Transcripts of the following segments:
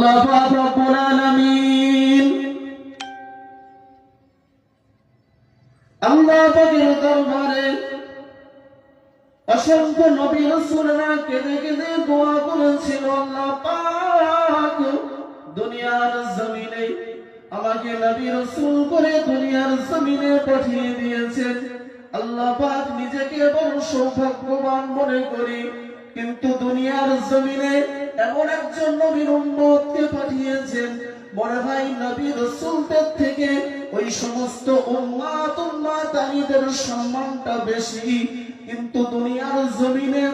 আল্লাহ অসংখ্য নবী রাসূলরা কেঁদে কেঁদে দোয়া করেছিল দুনিয়ার জমিনে আমাকে নবী রাসূল করে দুনিয়ার জমিনে পাঠিয়ে দিয়েছেন। আল্লাহ নিজেকে বড় সৌভাগ্যবান মনে করি, কিন্তু দুনিয়ার জমিনে এমন একজন নবীর উম্মতকে পাঠিয়েছেন। মনে হয় নবী রাসূলদের থেকে ওই সমস্ত উম্মাত উম্মাত আলীদের সম্মানটা বেশি। কিন্তু দুনিয়ার জমিনে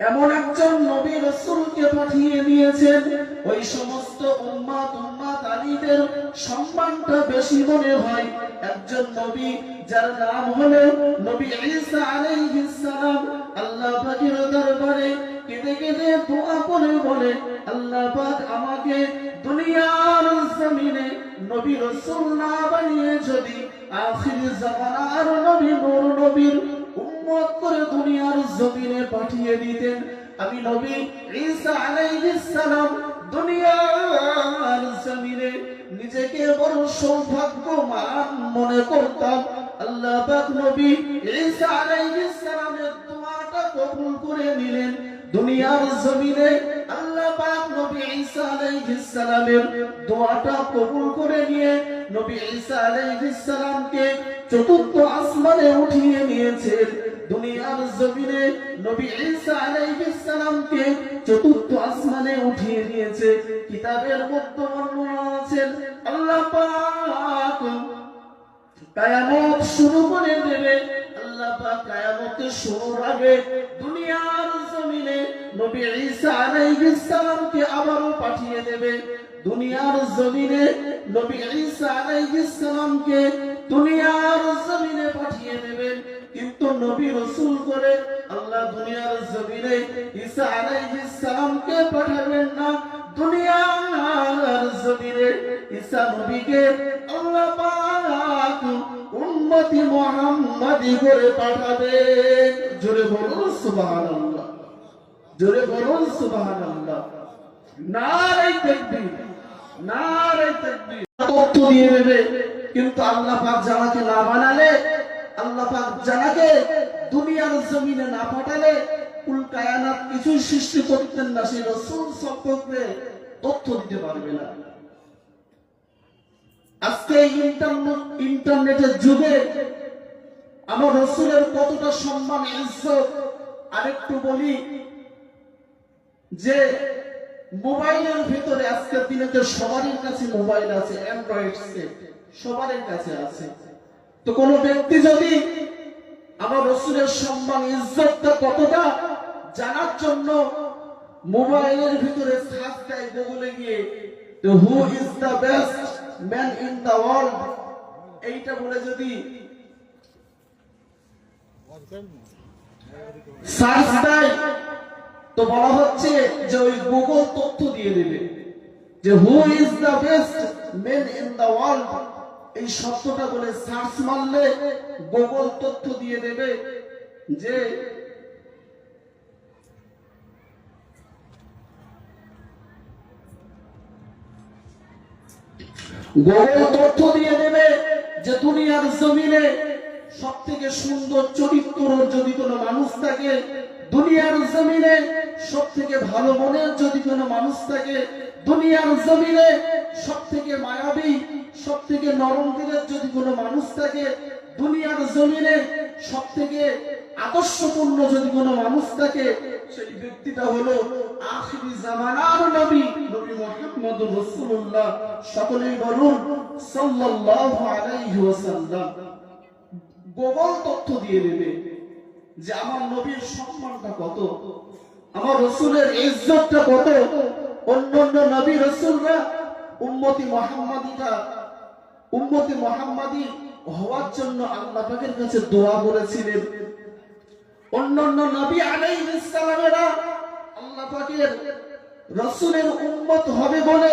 এমন একজন নবী রসুলকে পাঠিয়ে দিয়েছেন, ওই সমস্ত উম্মাত উম্মাত আলীদের সম্মানটা বেশি মনে হয়। একজন নবী যার নাম হলো নবী ঈসা আলাইহিস সালাম, আল্লাহ পাকের দরবারে কেঁদে কেঁদে দোয়া করে বলে, আল্লাহ পাক আমাকে দুনিয়ার জমিনে নবী রসুল না বানিয়ে যদি আখির জামানার নবী নূর নবীর উম্মত করে দুনিয়ার জমিনে পাঠিয়ে দিতেন। আমি নবী ঈসা আলাইহিস সালাম দুনিয়ার জমিনে নিজেকে বড় সৌভাগ্যবান মনে করতাম। আল্লাহ পাক নবী ঈসা আলাইহিস সালামের দোয়াটা কবুল করে নিলেন। দুনিয়ার জমিনে আল্লাহ পাক নবী ঈসা আলাইহিস সালামের দোয়াটা কবুল করে নিয়ে নবী ঈসা আলাইহিস সালামকে চতুর্থ আসমানে উঠিয়ে নিয়েছেন। দুনিয়ার জমিনে নবী ঈসা আলাইহিস সালামকে চতুর্থ আসমানে উঠিয়ে নিয়েছে। কিতাবের মধ্যে বর্ণনা আছেন আল্লাহ পাক কায়ামত শুরু করে দেবে। আল্লাহ পাক কায়ামতের শুরুর আগে দুনিয়ার জমিনে নবী ঈসা আলাইহিস সালামকে আবারও পাঠিয়ে দেবে। দুনিয়ার জমিনে নবী ঈসা আলাইহিস সালামকে দুনিয়ার জমিনে পাঠিয়ে দেবেন কিন্তু নবী রাসূল করে আল্লাহ দুনিয়ার জমিনে ঈসা আলাইহিস সালামকে পাঠাবেন না, দুনিয়ার জমিনে ঈসা নবীকে আল্লাহ পাক উম্মতি মুহাম্মাদি করে পাঠাবেন জোরে বলুন সুবহানাল্লাহ। জোরে বলুন, সুবহানাল্লাহ। তাকবীর তাকবীর। তথ্য দিয়ে দেবে কিন্তু আল্লাহ পাক জানাকে না বানালে, আল্লাহ পাক জানাকে দুনিয়ার জমিনে না পাঠালে কুল কায়ানাত কিছুই সৃষ্টি করতেন না, সেই রসুল সম্পর্কে তথ্য দিতে পারবে না। আজকে ইন্টারনেট ইন্টারনেটের যুগে আমার রসুলের কতটা সম্মান, ইজ্জত, আরেকটু বলি যে মোবাইলের ভিতরে আজকের দিনে তো সবারই কাছে মোবাইল আছে অ্যান্ড্রয়েড সেট সবারই কাছে আছে। তো কোনো ব্যক্তি যদি আমার রসুলের সম্মান, ইজ্জতটা কতটা জানার জন্য মোবাইলের ভিতরে সার্চ গুগলে গিয়ে, তো who is the best man in the world এইটা বলে যদি সার্চ দেয় তো বলা হচ্ছে যে ওই গুগল তথ্য দিয়ে দেবে যে who is the best men in the world এই শব্দটা বলে সার্চ মারলে গুগল তথ্য দিয়ে দেবে যে গুগল তথ্য দিয়ে দেবে যে দুনিয়ার জমিনে সব থেকে সুন্দর চরিত্র যদি কোনো মানুষ থাকে। দুনিয়ার জমিনে সব থেকে ভালো মনের যদি কোনো মানুষ থাকে, দুনিয়ার জমিনে সব থেকে মায়াবী সব থেকে নরম দিলের যদি কোনো মানুষ থাকে, দুনিয়ার জমিনে সব থেকে আদর্শপূর্ণ যদি কোনো মানুষ থাকে, সেই ব্যক্তিটা হলো আখিরি জামানার নবী নবী মুহাম্মদ রাসূলুল্লাহ। সকলেই বলুন, সাল্লাল্লাহু আলাইহি ওয়াসাল্লাম। গোপন তথ্য দিয়ে দেবে যে আমার নবীর সম্মানটা কত। আমার রসুলের ইজ্জতটা কত? অন্য অন্য নবী রসুলরা উম্মতি মোহাম্মদীটা, উম্মতি মোহাম্মদী হওয়ার জন্য আল্লাহ পাকের কাছে দোয়া করেছিলেন। অন্যান্য নবী রসুলের উম্মত হবে বলে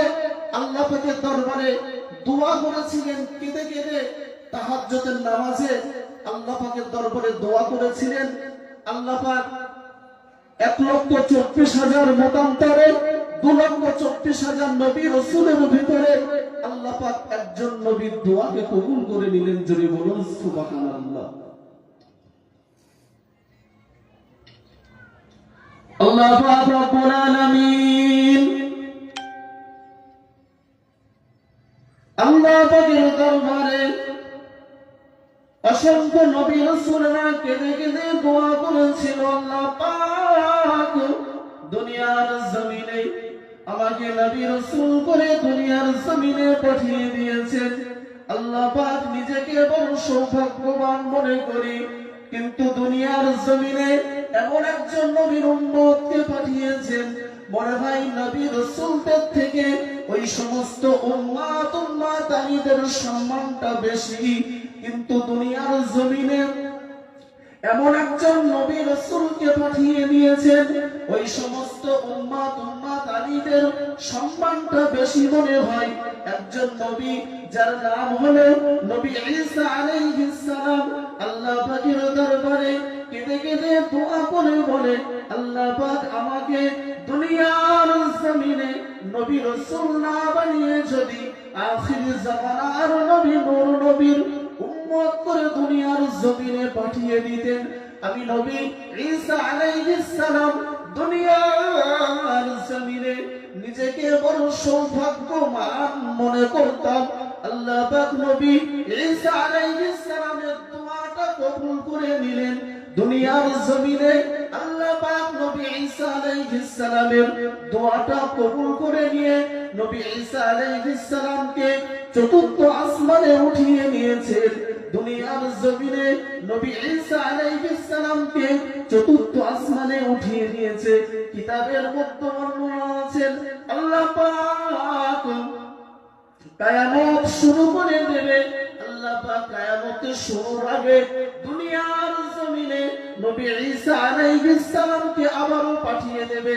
আল্লাহ দরবারে দোয়া করেছিলেন। কেঁদে কেঁদে তাহাজ্জুদের নামাজে আল্লাহ দরবারে দোয়া করেছিলেন। আল্লাহ এক লক্ষ চব্বিশ হাজার মতান্তরে, দু লক্ষ চব্বিশ হাজার নবী রসুলের ভিতরে আল্লাহ পাক একজন নবীর দোয়াকে কবুল করে নিলেন যদি বলুন, সুবহানাল্লাহ। আল্লাহ পাক রব্বুল আলামিন আল্লাহ পাকের দরবারে অসংখ্য নবী কেঁদে কেঁদে দোয়া করেছিল, আল্লাহ পাক দুনিয়ার জমিনে আমাকে নবী রাসূল করে দুনিয়ার জমিনে পাঠিয়ে দিয়েছেন। আল্লাহ পাক নিজেকে বড় সৌভাগ্যবান মনে করি, কিন্তু দুনিয়ার জমিনে এমন একজন নবীর উম্মতকে পাঠিয়েছেন, মনে হয় নবী রসুলদের থেকে ওই সমস্ত উম্মাত উম্মাত আলীদের সম্মানটা বেশি। কিন্তু দুনিয়ার জমিনে এমন একজন নবী রসুলকে পাঠিয়ে দিয়েছেন, ওই সমস্ত উম্মাত উম্মাত আলীদের সম্মানটা বেশি মনে হয়। একজন নবী যার নাম হলো নবী ঈসা আলাইহিস সালাম, আল্লাহ পাকের দরবারে কেঁদে কেঁদে দোয়া করে বলে, আল্লাহ পাক আমাকে দুনিয়ার জমিনে নবী রসুল না বানিয়ে যদি আখির জামানার নবী নূর নবীর উম্মত করে দুনিয়ার জমিনে পাঠিয়ে দিতেন। আমি নবী ঈসা আলাইহিস সালাম দুনিয়ার জমিনে নিজেকে বড় সৌভাগ্যবান মনে করতাম। আল্লাহ পাক নবী ঈসা আলাইহিস সালামের দোয়াটা কবুল করে নিলেন। দুনিয়ার জমিনে আল্লাহ পাক নবী ঈসা আলাইহিস সালামের দোয়াটা কবুল করে নিয়ে নবী ঈসা আলাইহিস সালামকে চতুর্থ আসমানে উঠিয়ে নিয়েছেন দুনিয়ার জমিনে নবী ঈসা আলাইহিস সালামকে চতুর্থ আসমানে উঠিয়ে নিয়েছে। কিতাবের মধ্যে বর্ণনা আছেন আল্লাহ পাক কায়ামত শুরু করে দেবে। আল্লাহ পাক কায়ামতের শুরুর আগে দুনিয়ার জমিনে নবী ঈসা আলাইহিস সালামকে আবারও পাঠিয়ে দেবে।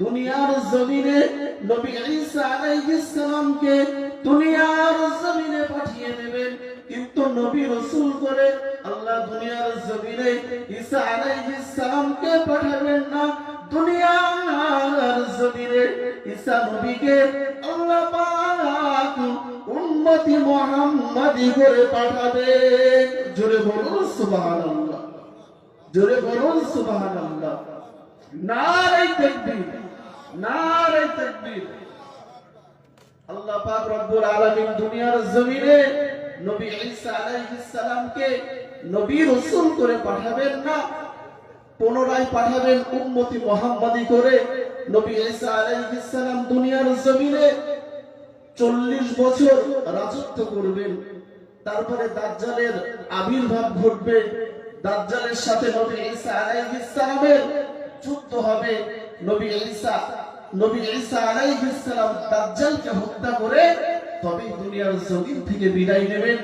দুনিয়ার জমিনে নবী ঈসা আলাইহিস সালামকে দুনিয়ার ঈসা আলাইহিস সালামকে পাঠাবেন না, দুনিয়ার জমিনে। ঈসা নবীকে আল্লাহ পাক উম্মতি মুহাম্মাদি করে পাঠাবেন। জোরে বলুন, সুবহানাল্লাহ। জোরে বলুন, সুবহানাল্লাহ। নারে তাকবীর নারে তাকবীর। আল্লাহ পাক রব্বুল আলামিন দুনিয়ার জমিনে নবী ঈসা নবী রাসূল করে পাঠাবেন না, পুনরায় পাঠাবেন উম্মতি মুহাম্মাদি করে। নবী ঈসা দুনিয়ার জমিনে চল্লিশ বছর রাজত্ব করবেন। তারপরে দাজ্জালের আবির্ভাব ঘটবে। দাজ্জালের সাথে নবী ঈসা আলাইহিস যুদ্ধ হবে। নবী ঈসা নবী ঈসা আলাইহিস দাজ্জালকে হত্যা করে তবেই দুনিয়ার জমিন থেকে বিদায় নেবেন।